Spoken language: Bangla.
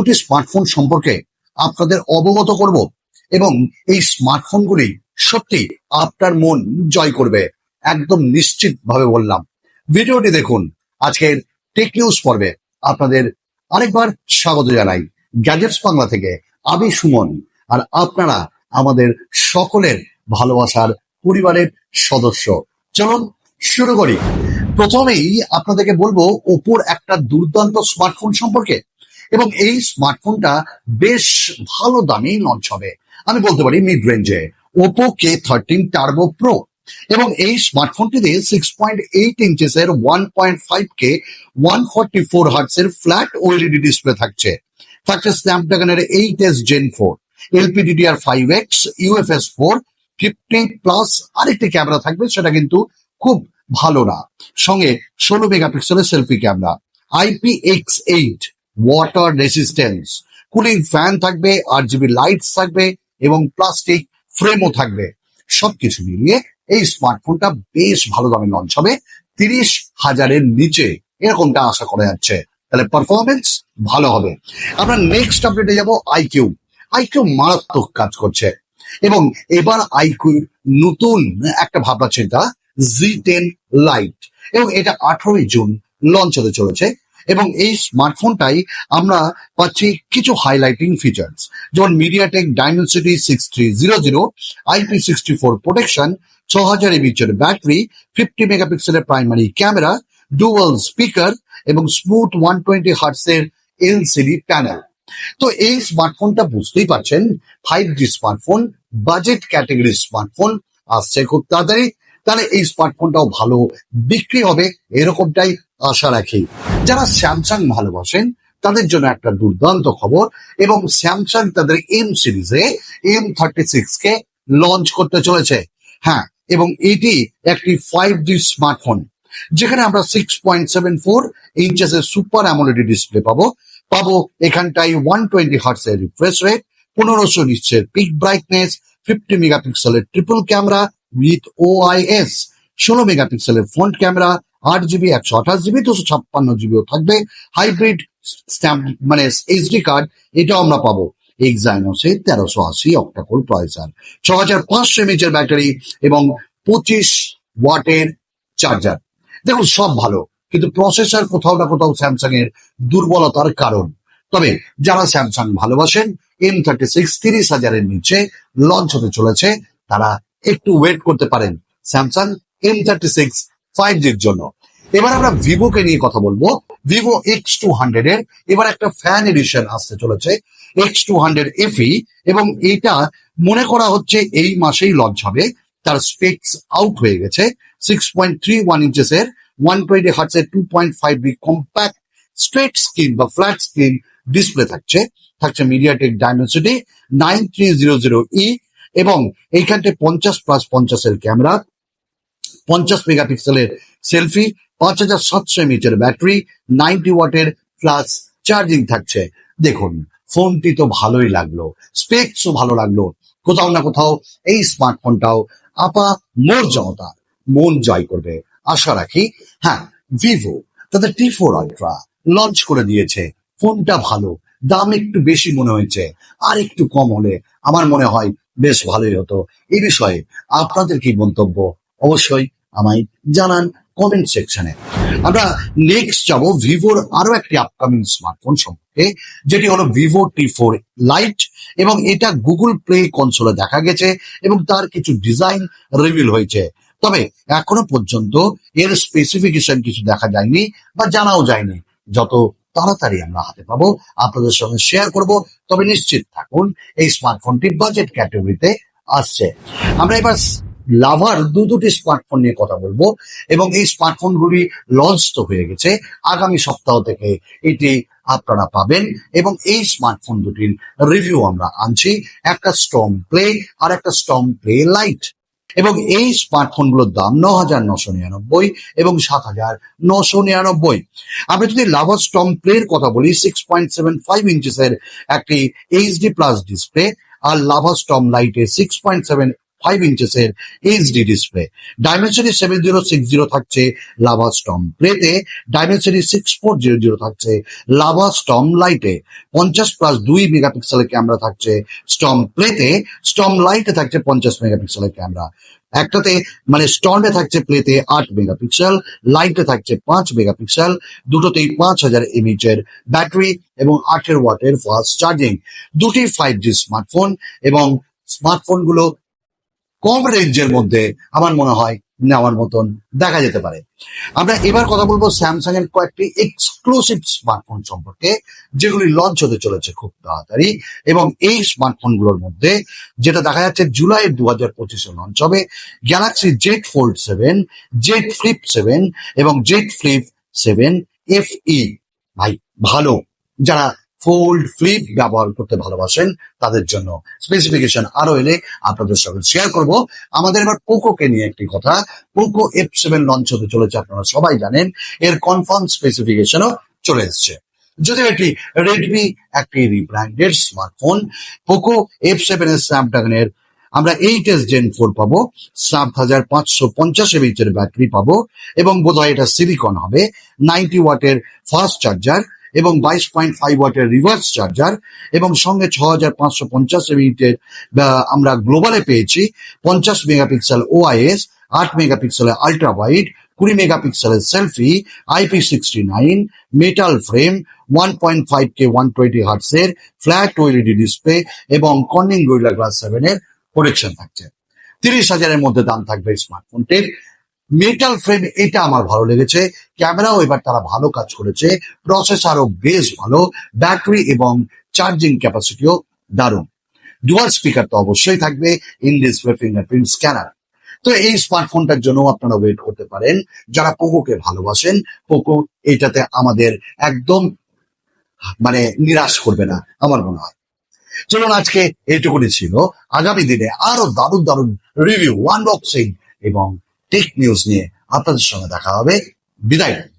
দুটি স্মার্টফোন সম্পর্কে আপনাদের অবগত করব এবং এই স্মার্টফোনগুলি সত্যি আপনার মন জয় করবে, একদম নিশ্চিত ভাবে বললাম। ভিডিওটি দেখুন, আজকের টেক নিউজ পর্বে আপনাদের আরেকবার স্বাগত জানাই। গ্যাজেটস বাংলা থেকে আমি সুমন, আর আপনারা আমাদের সকলের ভালোবাসার পরিবারের সদস্য। চলুন শুরু করি। প্রথমেই আপনাদেরকে বলব, ওপোর একটা দুর্দান্ত স্মার্টফোন সম্পর্কে। এবং এই স্মার্টফোনটা বেশ ভালো দামেই লঞ্চ হবে। আমি বলতে পারি মিড রেঞ্জে Oppo K thirteen turbo pro এবং এই স্মার্টফোনটিতে সিক্স পয়েন্ট এইট ইঞ্চেস এর one point five K one forty four hertz এর ফ্ল্যাট ওএলইডি ডিসপ্লে থাকছে। থাকছে স্ন্যাপড্রাগনের eight S gen four LPDDR five X UFS four fifty plus আরেকটি ক্যামেরা থাকবে, সেটা কিন্তু খুব ভালো না। সঙ্গে ষোলো মেগাপিক্সেলের selfie camera IP X eight water resistance cooling fan থাকবে আর জিবি লাইটস থাকবে এবং প্লাস্টিক ফ্রেমও থাকবে। সবকিছু মিলিয়ে এই স্মার্টফোনটা বেশ ভালো দামে লঞ্চ হবে তিরিশ হাজারের নিচে। এরকমটা আশা করা যাচ্ছে। তাহলে পারফরমেন্স ভালো হবে। আমরা নেক্সট আপডেটে যাব আইকিউ আইকিউ মারাত্মক কাজ করছে। এবং এবার আইকিউ নতুন একটা ভাবনা চিন্তা জি টেন লাইট এবং এটা আঠারোই জুন লঞ্চ হতে চলেছে। এবং এই স্মার্টফোনটাই আমরা পাচ্ছি কিছু হাইলাইটিং ফিচার্স যেমন MediaTek dimensity six three zero zero IP sixty four protection ছ হাজার এমএচের ব্যাটারি ফিফটি মেগাপিক্সেলের প্রাইমারি ক্যামেরা ডুয়াল স্পিকার এবং স্মুথ ওয়ান টোয়েন্টি হার্টসের এলসিডি প্যানেল তো এই স্মার্টফোনটা বুঝতেই পারছেন ফাইভ জি স্মার্টফোন বাজেট ক্যাটাগরির স্মার্টফোন আসছে খুব তাড়াতাড়ি। তাহলে এই স্মার্টফোনটাও ভালো, বিক্রি হবে, এরকমটাই আশা রাখি। যারা স্যামসাং ভালোবাসেন, তাদের জন্য একটা দুর্দান্ত খবর এবং স্যামসাং তাদের এম সিরিজে এম থার্টি সিক্স কে লঞ্চ করতে চলেছে। হ্যাঁ এবং এটি একটি ফাইভ জি স্মার্টফোন যেখানে আমরা six point seven four inches এর সুপার অ্যামোলেডি ডিসপ্লে পাবো। পাবো এখানটায় ওয়ান টোয়েন্টি হার্টস এর রিফ্রেশ রেট পনেরোশো নিশ্চের পিক ব্রাইটনেস ফিফটি মেগাপিক্সেলের ট্রিপল ক্যামেরা উইথ ওআইএস ষোলো মেগাপিক্সেলের ফ্রন্ট ক্যামেরা আট জিবি একশো আঠাশ জিবি দুশো ছাপ্পান্ন জিবিও থাকবে। হাইব্রিড স্ট্যাম্প মানে এইচডি কার্ড এটাও আমরা পাবো। এক্সাইনোসের তেরোশো আশি অক্টাকোর প্রসেসর ছ হাজার পাঁচশো এমএচ এর ব্যাটারি এবং পঁচিশ ওয়াটের চার্জার দেখুন, সব ভালো, কিন্তু প্রসেসর কোথাও না কোথাও স্যামসাং এর দুর্বলতার কারণ। তবে যারা স্যামসাং ভালোবাসেন এম থার্টি সিক্স তিরিশ হাজারের নিচে লঞ্চ হতে চলেছে, তারা একটু ওয়েট করতে পারেন। Samsung M thirty six five জির জন্য। এবার আমরা ভিভোকে নিয়ে কথা বলব। ভিভো এক্স টু হান্ড্রেড এর এবার একটা ফ্যান এডিশন আসতে চলেছে এক্স টু হান্ড্রেড এফি এবং এটা মনে করা হচ্ছে এই মাসেই লঞ্চ হবে। তার স্পেক্স আউট হয়ে গেছে six point three one inches এর ওয়ান টোয়েন্টি হার্টস এর two point five D compact straight screen বা ফ্ল্যাট স্ক্রিন ডিসপ্লে থাকছে। থাকছে MediaTek dimensity nine three zero zero E এবং এইখানটায় পঞ্চাশ প্লাস পঞ্চাশের ক্যামেরা পঞ্চাশ মেগাপিক্সেলের সেলফি, পাঁচ হাজার সাতশো এমএচ এর ব্যাটারি, নাইনটি ওয়াটের প্লাস চার্জিং থাকছে। দেখুন, ফোনটি তো ভালোই লাগল, স্পেকসও ভালো লাগল। কোথাও না কোথাও এই স্মার্টফোনটাও আপা মোর জনতা মন জয় করবে। আশা রাখি হ্যাঁ ভিভো তাদের টি ফোর আলট্রা লঞ্চ করে দিয়েছে। ফোনটা ভালো, দাম একটু বেশি মনে হয়েছে, আর একটু কম হলে আমার মনে হয় বেশ ভালোই হতো। এ বিষয়ে আপনাদের কি মন্তব্য? অবশ্যই আমায় জানান কমেন্ট সেকশনে আমরা নেক্সট যাব ভিভোর আরও একটি আপকামিং স্মার্টফোন সম্পর্কে, যেটি হলো ভিভো টি ফোর লাইট এবং এটা গুগল প্লে কনসোলে দেখা গেছে, এবং তার কিছু ডিজাইন রিভিল হয়েছে। তবে এখনও পর্যন্ত এর স্পেসিফিকেশন কিছু দেখা যায়নি বা জানাও যায়নি। যত তাড়াতাড়ি আমরা হাতে পাবো, আপনাদের সঙ্গে শেয়ার করব, তবে নিশ্চিত থাকুন, এই স্মার্টফোনটি বাজেট ক্যাটাগরিতে আসছে। আমরা এবার লাভার দু দুটি স্মার্টফোন নিয়ে কথা বলব এবং এই স্মার্টফোনগুলি লঞ্চ তো হয়ে গেছে। আগামী সপ্তাহ থেকে এটি আপনারা পাবেন এবং এই স্মার্টফোন দুটির রিভিউ আমরা আনছি। একটা স্ট্রং প্লে আর একটা স্ট্রং প্লে লাইট এবং এই স্মার্টফোনগুলোর দাম ন হাজার নশো নিরানব্বই এবং সাত হাজার নশো নিরানব্বই। আমি যদি লাভা স্ট্রং প্লের কথা বলি সিক্স পয়েন্ট সেভেন ফাইভ ইঞ্চেসের একটি এইচডি প্লাস ডিসপ্লে আর লাভা স্টম লাইটে six point seven five ইঞ্চেসের HD display Dimensity seven zero six zero থাকছে লাভা স্টম প্লেতে Dimensity six four zero zero থাকছে লাভা স্টম লাইটে পঞ্চাশ প্লাস দুই মেগাপিক্সেলের ক্যামেরা থাকছে স্টম প্লেতে স্টম লাইটে থাকছে পঞ্চাশ মেগাপিক্সেলের ক্যামেরা একটাতে মানে স্টন্ডে থাকছে প্লেতে আট মেগাপিক্সেল লাইটে থাকছে পাঁচ মেগাপিক্সেল দুটোতেই পাঁচ হাজার এমএইচ এর ব্যাটারি এবং আঠেরো ওয়াটের ফাস্ট চার্জিং দুটি ফাইভ জি স্মার্টফোন এবং স্মার্টফোনগুলো কম রেঞ্জের মধ্যে আমার মনে হয় নেওয়ার মতন দেখা যেতে পারে। আমরা এবার কথা বলব স্যামসাং এর কয়েকটি এক্সক্লুসিভ স্মার্টফোন সম্পর্কে, যেগুলি লঞ্চ হতে চলেছে খুব তাড়াতাড়ি এবং এই স্মার্টফোনগুলোর মধ্যে যেটা দেখা যাচ্ছে জুলাই দু হাজার পঁচিশে লঞ্চ হবে Galaxy Z Fold seven Z Flip seven এবং Z Flip seven F E ভাই, ভালো। যারা ফোল্ড ফ্লিপ ব্যবহার করতে ভালোবাসেন তাদের জন্য। স্পেসিফিকেশন আরও এলে আপনাদের সঙ্গে শেয়ার করব। আমাদের এবার পোকোকে নিয়ে একটি কথা। পোকো এফ সেভেন লঞ্চ হতে চলেছে, আপনারা সবাই জানেন। এর কনফার্ম স্পেসিফিকেশনও চলে এসছে। যদিও এটি রেডমি একটি rebranded smartphone Poco F seven এর স্ন্যাপড্রাগনের আমরা এইট এস জেন ফোর পাবো, সাত হাজার পাঁচশো পঞ্চাশ এমএইচ এর ব্যাটারি পাবো, এবং বোধহয় এটা সিলিকন হবে। নাইনটি ওয়াটের ফাস্ট চার্জার এবং বাইশ পয়েন্ট ফাইভ ওয়াটের রিভার্স চার্জার এবং সঙ্গে ছ হাজার পাঁচশো পঞ্চাশ এমএইচের আমরা গ্লোবালে পেয়েছি, পঞ্চাশ মেগাপিক্সেল ওআইএস আট মেগাপিক্সেলের আল্ট্রা ওয়াইড কুড়ি মেগাপিক্সেলের selfie IP sixty nine metal frame one point five K one twenty হার্টসের flat OLED display এবং কর্নিং গোরিলা গ্লাস সেভেনের প্রোটেকশন থাকছে। তিরিশ হাজারের মধ্যে দাম থাকবে স্মার্টফোনটির মেটাল ফ্রেম এটা আমার ভালো লেগেছে। ক্যামেরাও এবার তারা ভালো কাজ করেছে। প্রসেসরও বেশ ভালো। ব্যাটারি এবং চার্জিং ক্যাপাসিটিও দারুণ। ডুয়াল স্পিকার তো অবশ্যই থাকবে ইন ডিসপ্লে ফিঙ্গারপ্রিন্ট স্ক্যানার তো এই স্মার্টফোনটার জন্য আপনারা ওয়েট করতে পারেন। যারা পোকোকে ভালোবাসেন পোকো এটাতে আমাদের একদম মানে নিরাশ করবে না, আমার মনে হয়। চলুন আজকে এইটুকুনি ছিল। আগামী দিনে আরও দারুণ দারুণ রিভিউ আনবক্সিং এবং টেক নিউজ নিয়ে আপনাদের সঙ্গে দেখা হবে। বিদায়।